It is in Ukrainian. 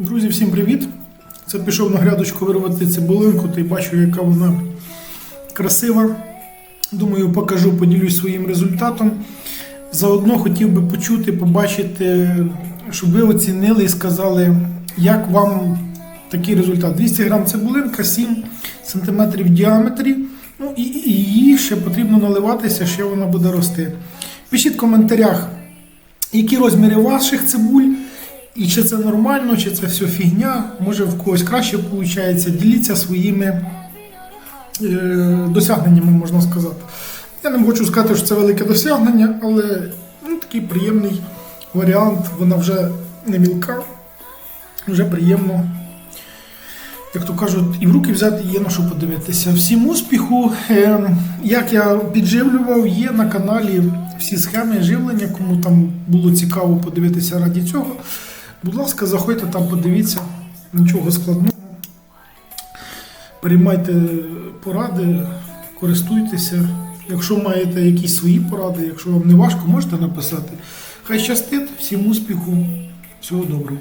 Друзі, всім привіт! Це пішов на грядочку вирвати цибулинку, та й бачу, яка вона красива. Думаю, покажу, поділюсь своїм результатом. Заодно хотів би почути, побачити, щоб ви оцінили і сказали, як вам такий результат. 200 грам цибулинка, 7 см в діаметрі. Ну і, її ще потрібно наливатися, ще вона буде рости. Пишіть в коментарях, які розміри ваших цибуль. І чи це нормально, чи це все фігня, може в когось краще виходить. Діліться своїми е, досягненнями, можна сказати. Я не хочу сказати, що це велике досягнення, але ну, такий приємний варіант. Вона вже не мілка, вже приємно. Як то кажуть, і в руки взяти є на що подивитися. Всім успіху! Е, Як я підживлював, є на каналі всі схеми живлення, кому там було цікаво подивитися раді цього. Будь ласка, заходьте там, подивіться, нічого складного. Приймайте поради, користуйтеся. Якщо маєте якісь свої поради, якщо вам не важко, можете написати. Хай щастить, всім успіху, всього доброго.